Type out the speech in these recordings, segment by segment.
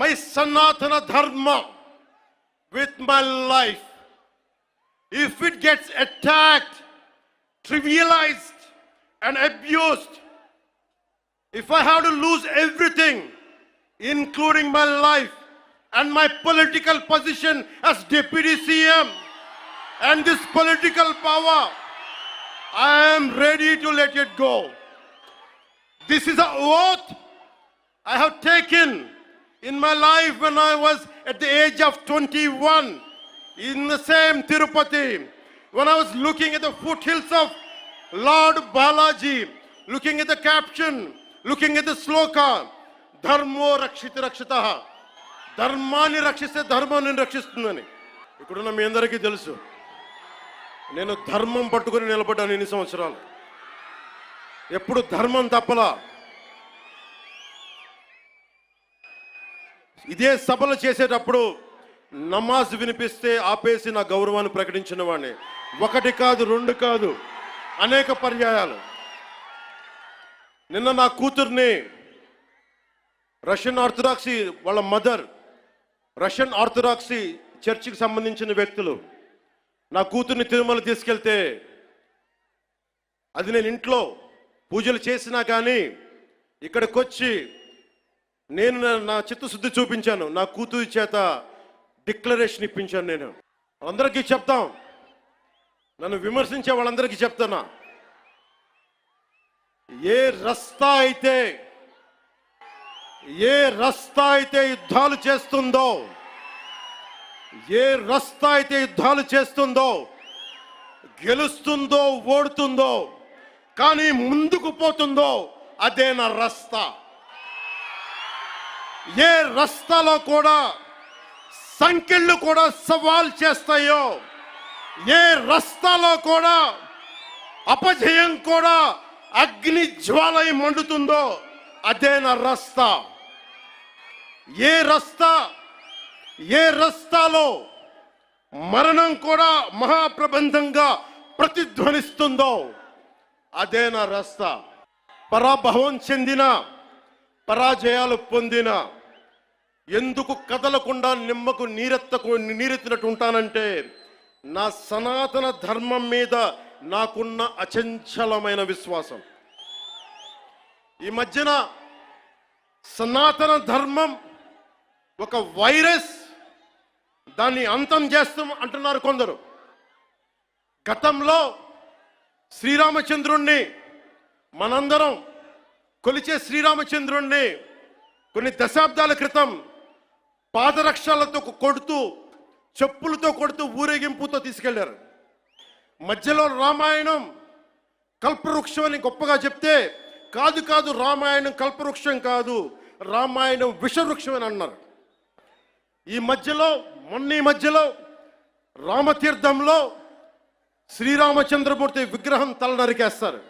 my Sanatana Dharma with my life. If it gets attacked, trivialized, and abused, if I have to lose everything, including my life and my political position as deputy CM and this political power, I am ready to let it go. This is a oath I have taken in my life when I was at the age of 21 in the same Tirupati, when I was looking at the foothills of Lord Balaji, looking at the caption, looking at the sloka, ధర్మో రక్షిత రక్షిత ధర్మాన్ని రక్షిస్తే ధర్మాన్ని రక్షిస్తుందని ఇక్కడున్న మీ అందరికీ తెలుసు నేను ధర్మం పట్టుకొని నిలబడ్డాను ఎన్ని సంవత్సరాలు ఎప్పుడు ధర్మం తప్పలా ఇదే సభలు చేసేటప్పుడు నమాజ్ వినిపిస్తే ఆపేసి నా గౌరవాన్ని ప్రకటించిన వాడిని ఒకటి కాదు రెండు కాదు అనేక పర్యాయాలు. నిన్న నా కూతుర్ని రష్యన్ ఆర్థడాక్సీ వాళ్ళ మదర్ రష్యన్ ఆర్థడాక్సీ చర్చికి సంబంధించిన వ్యక్తులు నా కూతుర్ని తిరుమల తీసుకెళ్తే అది నేను ఇంట్లో పూజలు చేసినా కానీ ఇక్కడికి వచ్చి నేను నా- చిత్తశుద్ధి చూపించాను. నా కూతురి చేత డిక్లరేషన్ ఇప్పించాను నేను. అందరికీ చెప్తాం. నన్ను విమర్శించే వాళ్ళందరికీ చెప్తానా ఏ రస్తా అయితే ఏ రస్తా అయితే యుద్ధాలు చేస్తుందో ఏ రస్తా అయితే యుద్ధాలు చేస్తుందో గెలుస్తుందో ఓడుతుందో కానీ ముందుకు పోతుందో అదే నా రస్తా. ఏ రస్తాలో కూడా సంఖ్యలు కూడా సవాల్ చేస్తాయో ఏ రస్తాలో కూడా అపజయం కూడా అగ్ని జ్వాలయం మండుతుందో అదే నా రస్తా. ఏ రస్తా ఏ రస్తాలో మరణం కూడా మహాప్రబంధంగా ప్రతిధ్వనిస్తుందో అదే నా రస్తా. పరాభవం చెందిన పరాజయాలు పొందిన ఎందుకు కదలకుండా నిమ్మకు నీరెత్తకు నీరెత్తినట్టు ఉంటానంటే నా సనాతన ధర్మం మీద నాకున్న అచంచలమైన విశ్వాసం. ఈ మధ్యన సనాతన ధర్మం ఒక వైరస్ దాన్ని అంతం చేస్తాం అంటున్నారు కొందరు. గతంలో శ్రీరామచంద్రుణ్ణి మనందరం కొలిచే శ్రీరామచంద్రుణ్ణి కొన్ని దశాబ్దాల క్రితం పాదరక్షలతో కొడుతూ చెప్పులతో కొడుతూ ఊరేగింపుతో తీసుకెళ్ళారు. మధ్యలో రామాయణం కల్పవృక్షం అని గొప్పగా చెప్తే కాదు కాదు రామాయణం కల్పవృక్షం కాదు రామాయణం విషవృక్షం అని అన్నారు. ఈ మధ్యలో మొన్న ఈ మధ్యలో రామతీర్థంలో శ్రీరామచంద్రమూర్తి విగ్రహం తల నరికేస్తారు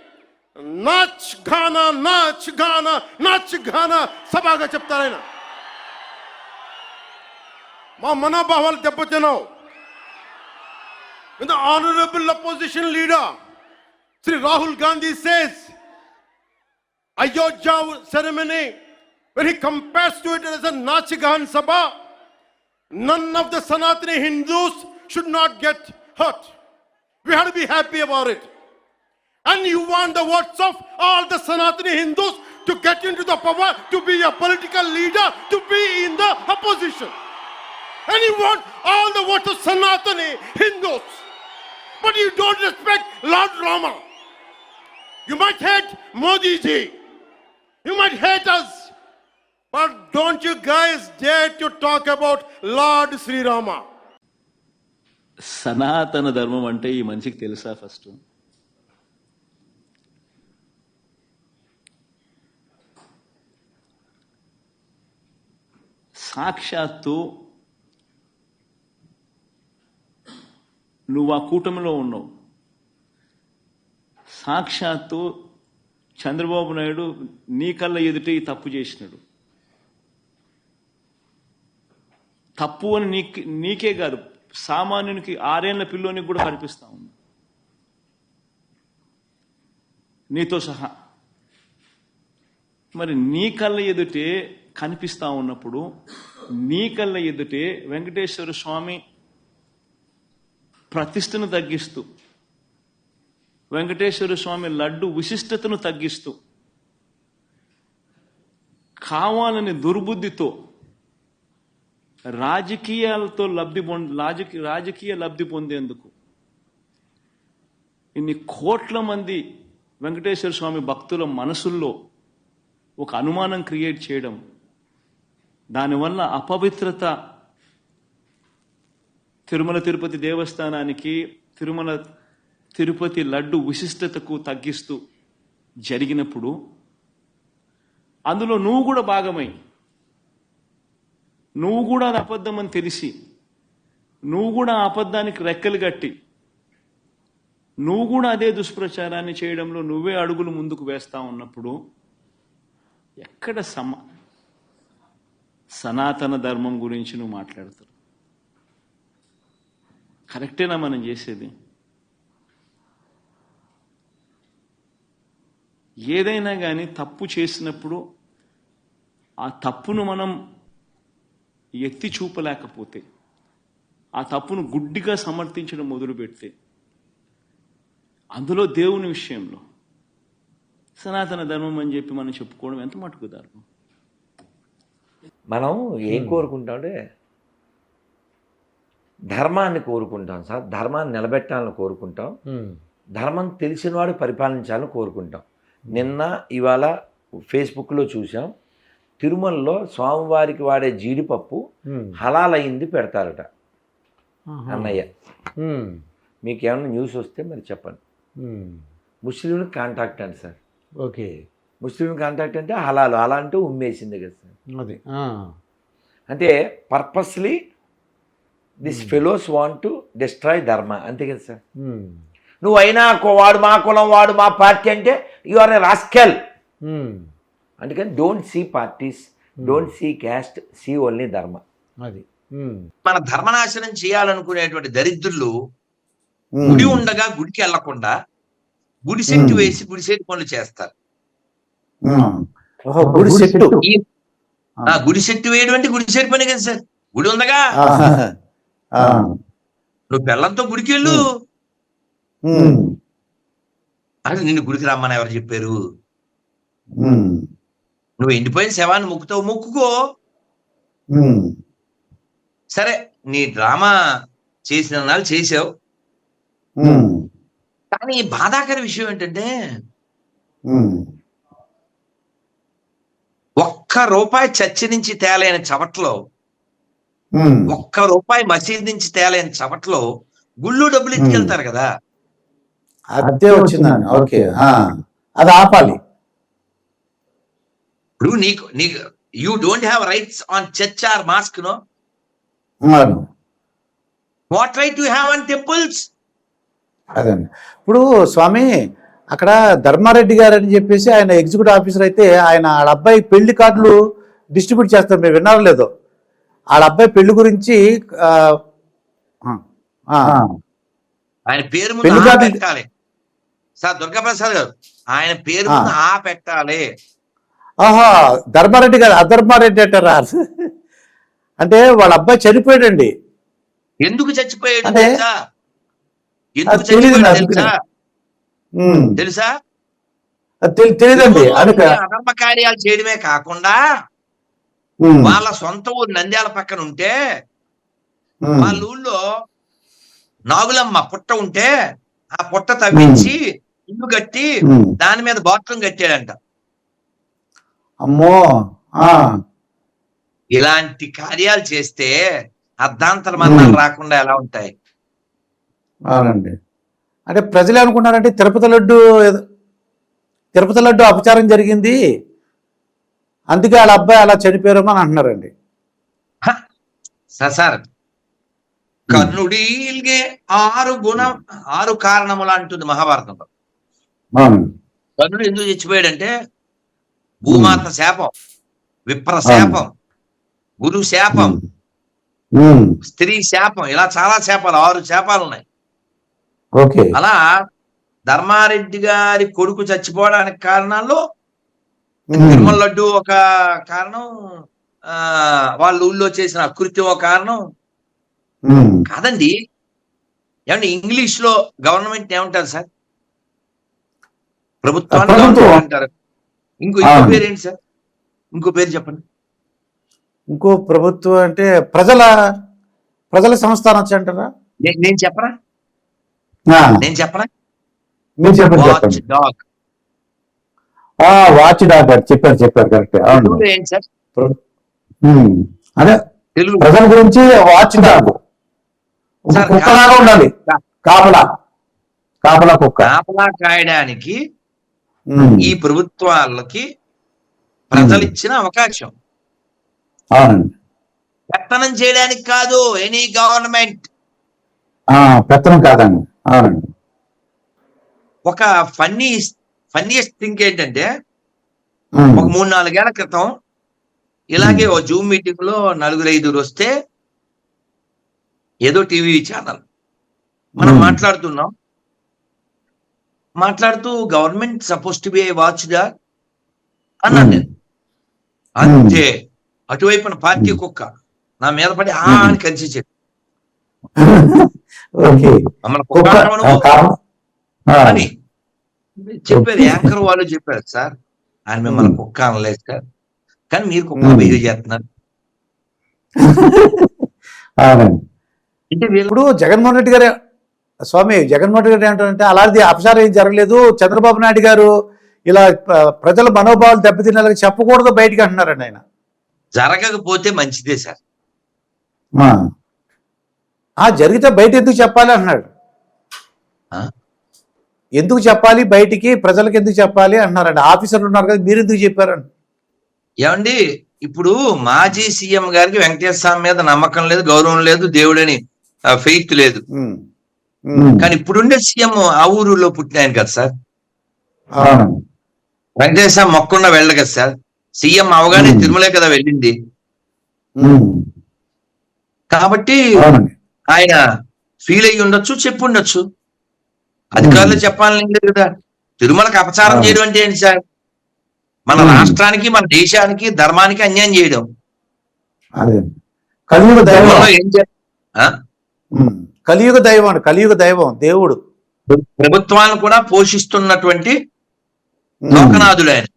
notch Ghana notch Ghana notch Ghana సభగా చెప్తారు ఆయన మా మనోభావాలు దెబ్బతిన్నావు the honorable opposition leader, Sri Rahul Gandhi says, Ayodhya ceremony, when he compares to it as a Nachigan Sabha, none of the Sanatani Hindus should not get hurt. We have to be happy about it. And you want the votes of all the Sanatani Hindus to get into the power, to be a political leader, to be in the opposition. And you want all the votes of Sanatani Hindus. But you don't respect Lord Rama. You might hate Modi ji. You might hate us. But don't you guys dare to talk about Lord Sri Rama. సనాతన ధర్మం అంటే ఈ మనిషికి తెలుసా first సాక్షాత్తు నువ్వు ఆ కూటమిలో ఉన్నావు. సాక్షాత్తు చంద్రబాబు నాయుడు నీ కళ్ళ ఎదుట ఈ తప్పు చేసినాడు. తప్పు అని నీకే నీకే కాదు సామాన్యునికి ఆరేళ్ళ పిల్లోనికి కూడా కనిపిస్తా ఉంది. నీతో సహా. మరి నీ కళ్ళ ఎదుటే కనిపిస్తా ఉన్నప్పుడు నీ కళ్ళ ఎదుటే వెంకటేశ్వర స్వామి ప్రతిష్టను తగ్గిస్తూ వెంకటేశ్వర స్వామి లడ్డు విశిష్టతను తగ్గిస్తూ కావాలని దుర్బుద్ధితో రాజకీయాలతో లబ్ధి పొంద రాజకీయ రాజకీయ లబ్ధి పొందేందుకు ఇన్ని కోట్ల మంది వెంకటేశ్వర స్వామి భక్తుల మనసుల్లో ఒక అనుమానం క్రియేట్ చేయడం దానివల్ల అపవిత్రత తిరుమల తిరుపతి దేవస్థానానికి తిరుమల తిరుపతి లడ్డు విశిష్టతకు తగ్గిస్తూ జరిగినప్పుడు అందులో నువ్వు కూడా భాగమై నువ్వు కూడా అది అబద్ధం అని తెలిసి నువ్వు కూడా ఆ అబద్ధానికి రెక్కలు కట్టి నువ్వు కూడా అదే దుష్ప్రచారాన్ని చేయడంలో నువ్వే అడుగులు ముందుకు వేస్తా ఉన్నప్పుడు ఎక్కడ సమ సనాతన ధర్మం గురించి నువ్వు మాట్లాడతావు కరెక్టేనా మనం చేసేది? ఏదైనా కానీ తప్పు చేసినప్పుడు ఆ తప్పును మనం ఎత్తి చూపలేకపోతే ఆ తప్పును గుడ్డిగా సమర్థించడం మొదలు పెడితే అందులో దేవుని విషయంలో సనాతన ధర్మం అని చెప్పి మనం చెప్పుకోవడం ఎంత మటుకు ధర్మం మనం ఏం కోరుకుంటాం అంటే ధర్మాన్ని కోరుకుంటాం సార్. ధర్మాన్ని నిలబెట్టాలని కోరుకుంటాం. ధర్మం తెలిసినవాడు పరిపాలించాలని కోరుకుంటాం. నిన్న ఇవాళ ఫేస్బుక్లో చూసాం తిరుమలలో స్వామివారికి వాడే జీడిపప్పు హలాల్ అయింది పెడతారట అన్నయ్య. మీకు ఏమైనా న్యూస్ వస్తే మరి చెప్పండి. ముస్లింలు కాంటాక్ట్ అండి సార్. ఓకే. ముస్లిం కాంటాక్ట్ అంటే హలాలు అలా అంటే ఉమ్మేసింది కదా సార్. అది అంటే purposely this fellows want to destroy dharma అంతే కదా సార్. నువ్వు అయినా వాడు మా కులం వాడు మా పార్టీ అంటే యు ఆర్ ఎ రాస్కెల్ అందుకని don't see parties don't see caste see only dharma. అది మన ధర్మనాశనం చేయాలనుకునేటువంటి దరిద్రులు గుడి ఉండగా గుడికి వెళ్ళకుండా గుడి సెట్టు వేసి గుడి సెట్టు పనులు చేస్తారు. గుడి సెట్టు. గుడి సెట్టు వేయడం అంటే గుడి సెట్టు పని కదా సార్. గుడి ఉందగా? నువ్వు పిల్లలతో గుడికి వెళ్ళు. అంటే నిన్ను గుడికి రమ్మని ఎవరు చెప్పారు? నువ్వు ఎండిపోయిన శవాన్ని మొక్కుతావు మొక్కుకో. సరే నీ డ్రామా చేసిన నాళ్ళు చేసావు. కానీ బాధాకర విషయం ఏంటంటే ఒక్క రూపాయి చర్చి నుంచి తేలైన చవట్లో ఒక్క రూపాయి మసీద్ నుంచి తేలైన చవట్లో గుళ్ళు డబ్బులు ఎత్తుకెళ్తారు కదా. అదే వచ్చిందండి ఓకే. ఆ, అది ఆపాలి. ఇప్పుడు నీకు నీకు you don't have rights on church or mosque no what right you have on temples అదండి ఇప్పుడు స్వామి అక్కడ ధర్మారెడ్డి గారు అని చెప్పేసి ఆయన ఎగ్జిక్యూటివ్ ఆఫీసర్ అయితే ఆయన వాళ్ళ అబ్బాయి పెళ్ళి కార్డులు డిస్ట్రిబ్యూట్ చేస్తారు. మీరు విన్నారో లేదో? వాళ్ళ అబ్బాయి పెళ్ళి గురించి ఆ, ఆ, ఆ, ఆయన పేరు ముందు పెళ్ళి కార్డు- పెట్టాలి. సార్ దుర్గాప్రసాద్ గారు ఆయన పేరు ముందు ఆ పెట్టాలి. ఆహా ధర్మారెడ్డి గారు అధర్మారెడ్డి అంటారా? అంటే వాళ్ళ అబ్బాయి చనిపోయాడండి. ఎందుకు చచ్చిపోయాడు ఎందుకు చచ్చిపోయాడు. తెలుసా ఉమ్, తెలుసా? అది తెలి- తెలీదండి. అనుక అధర్మ కార్యాలు చేయడమే కాకుండా వాళ్ళ సొంత ఊరు నంద్యాల పక్కన ఉంటే వాళ్ళ ఊళ్ళో నాగులమ్మ పుట్ట ఉంటే ఆ పుట్ట తవ్వించి ఇల్లు కట్టి. దాని మీద బాత్రూమ్ కట్టాడంట. అమ్మో! ఇలాంటి కార్యాలు చేస్తే అర్ధాంతర మరణాలు రాకుండా ఎలా ఉంటాయి? అవునండి. అంటే ప్రజలు ఏమనుకున్నారంటే తిరుపతి లడ్డు ఏదో- తిరుపతి లడ్డు అపచారం జరిగింది అందుకే వాళ్ళ అబ్బాయి అలా చనిపోయారేమో అని అంటున్నారండి. సార్ కర్ణుడిల్గే ఆరు గుణం ఆరు కారణములు అంటుంది మహాభారతంలో. కర్ణుడు ఎందుకు చచ్చిపోయాడంటే భూమాత శాపం విప్ర శాపం గురు శాపం స్త్రీ శాపం ఇలా చాలా శాపాలు ఆరు శాపాలు ఉన్నాయి. అలా ధర్మారెడ్డి గారి కొడుకు చచ్చిపోవడానికి కారణాల్లో ఉమ్, తిరుమల లడ్డు ఒక కారణం ఆ వాళ్ళ ఊళ్ళో చేసిన అకృత్యం ఒక కారణం. కాదండి. ఏమండి ఇంగ్లీష్లో గవర్నమెంట్ ఏమంటారు సార్? ప్రభుత్వాన్ని అంటారు ఇంకో ఇంకో. పేరు ఏంటి సార్? ఇంకో పేరు చెప్పండి. ఇంకో ప్రభుత్వం అంటే ప్రజల ప్రజల సంస్థ అనొచ్చు అంటారా? నేను చెప్పరా? నేను చెప్పరా మీరు చెప్పండి. వాచ్ డాగ్ ఆ, వాచ్ డాక్టర్ చెప్పారు చెప్పారు కరెక్ట్. అవును. అదే ప్రజల గురించి వాచ్ డాగ్ కుక్కలాగా ఉండాలి. కాపలా. కాపలా కుక్క. కాపలా కాయడానికి ఈ ప్రభుత్వాలకి ప్రజలు ఇచ్చిన అవకాశం. అవునండి. పెత్తనం చేయడానికి కాదు ఎనీ గవర్నమెంట్ ఆ, పెత్తనం కాదండి. అవునండి. ఒక ఫన్నీ ఫన్నీయెస్ట్ థింగ్ ఏంటంటే ఒక మూడు నాలుగేళ్ళ క్రితం ఇలాగే ఓ జూమ్ మీటింగ్లో నలుగురు ఐదుగురు వస్తే ఏదో టీవీ ఛానల్. మనం. మాట్లాడుతున్నాం. మాట్లాడుతూ government suppose to be watch డా అన్నాను. నేను. అంతే. అటువైపున పార్టీ కుక్క. నా మీద పడి ఆ అని కలిసి చెప్పి ఓకే అని చెప్పారు యాంకర్ వాళ్ళు చెప్పారు సార్. ఆయన మిమ్మల్ని కుక్క అనలేదు సార్. కానీ మీరు కుక్క. బిహేవ్ చేస్తున్నారు. అంటే వీళ్ళు ఇప్పుడు జగన్మోహన్ రెడ్డి గారు స్వామి జగన్మోహన్ రెడ్డి గారు ఏంటంటే అలాంటిది అపచారం ఏం జరగలేదు. చంద్రబాబు నాయుడు గారు ఇలా ప్రజల మనోభావాలు దెబ్బతినేలాగా చెప్పకూడదు బయటికి అంటున్నారండి ఆయన. జరగకపోతే మంచిదే సార్. ఆ. జరిగితే బయట ఎందుకు చెప్పాలి అంటున్నాడు ఆ? ఎందుకు చెప్పాలి బయటికి ప్రజలకు ఎందుకు చెప్పాలి అంటున్నారండి ఆఫీసర్లు ఉన్నారు కదా మీరు ఎందుకు చెప్పారండి ఏమండి ఇప్పుడు మాజీ సీఎం గారికి వెంకటేశ్వర స్వామి మీద నమ్మకం లేదు గౌరవం లేదు దేవుడని ఫెయిత్ లేదు. కానీ ఇప్పుడుండే సీఎం ఆ ఊరులో పుట్టిన ఆయన కదా సార్ వెంకటేశ్వర స్వామి మొక్కకుండా వెళ్ళదు కదా సార్ సీఎం అవగానే. తిరుమలే కదా వెళ్ళింది. కాబట్టి ఆయన ఫీల్ అయ్యి ఉండొచ్చు చెప్పు ఉండొచ్చు అధికారులు చెప్పాలని లేదు కదా తిరుమలకి అపచారం. చేయడం అంటే ఏంటి సార్ మన Hmm. రాష్ట్రానికి మన దేశానికి ధర్మానికి అన్యాయం చేయడం కలియుగ దైవం ఏం? ఉమ్. కలియుగ దైవం కలియుగ దైవం దేవుడు ప్రభుత్వాన్ని కూడా పోషిస్తున్నటువంటి. లోకనాథుడు ఆయన